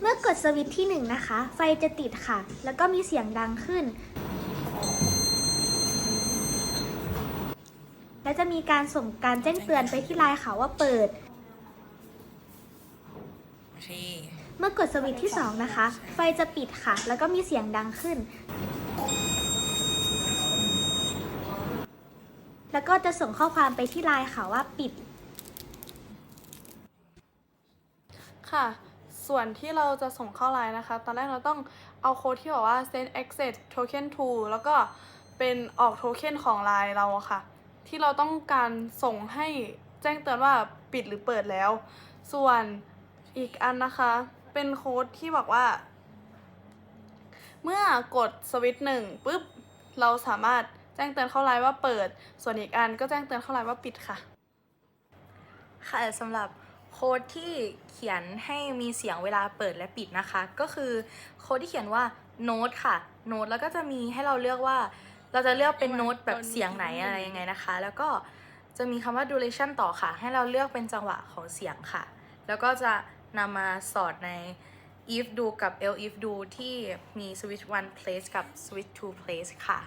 เมื่อกดสวิตช์ที่ 1 นะคะ ไฟจะติดค่ะ แล้วก็มีเสียงดังขึ้น และจะมีการส่งการแจ้งเตือนไปที่ไลน์ค่ะว่าเปิดเคเมื่อกดสวิตช์ที่ 2 นะคะ ไฟจะปิดค่ะ แล้วก็มีเสียงดังขึ้น แล้วก็จะส่งข้อความไปที่ไลน์ค่ะว่าปิด ค่ะ ส่วนที่เราจะส่งเข้าไลน์นะคะ ตอนแรกเราต้องเอาโค้ดที่บอกว่า send access token to แล้วก็เป็นออกโทเค็นของไลน์เราค่ะ ที่เราต้องการส่งให้แจ้งเตือนว่าปิดหรือเปิดแล้ว ส่วนอีกอันนะคะ เป็นโค้ดที่บอกว่า เมื่อกดสวิตช์หนึ่งปุ๊บ เราสามารถแจ้งเตือนเข้าไลน์ว่าเปิด ส่วนอีกอันก็แจ้งเตือนเข้าไลน์ว่าปิดค่ะ ค่ะสำหรับ โค้ดที่เขียนให้มีเสียงเวลาเปิดและปิดนะคะ ก็คือโค้ดที่เขียนว่าโน้ตค่ะโน้ตแล้วก็จะมีให้เราเลือกว่าเราจะเลือกเป็นโน้ตแบบเสียงไหนอะไรยังไงนะคะ แล้วก็จะมีคำว่า duration ต่อค่ะ ให้เราเลือกเป็นจังหวะของเสียงค่ะ แล้วก็จะนำมาสอดใน if do กับ else if do ที่มี switch one place กับ switch two place ค่ะ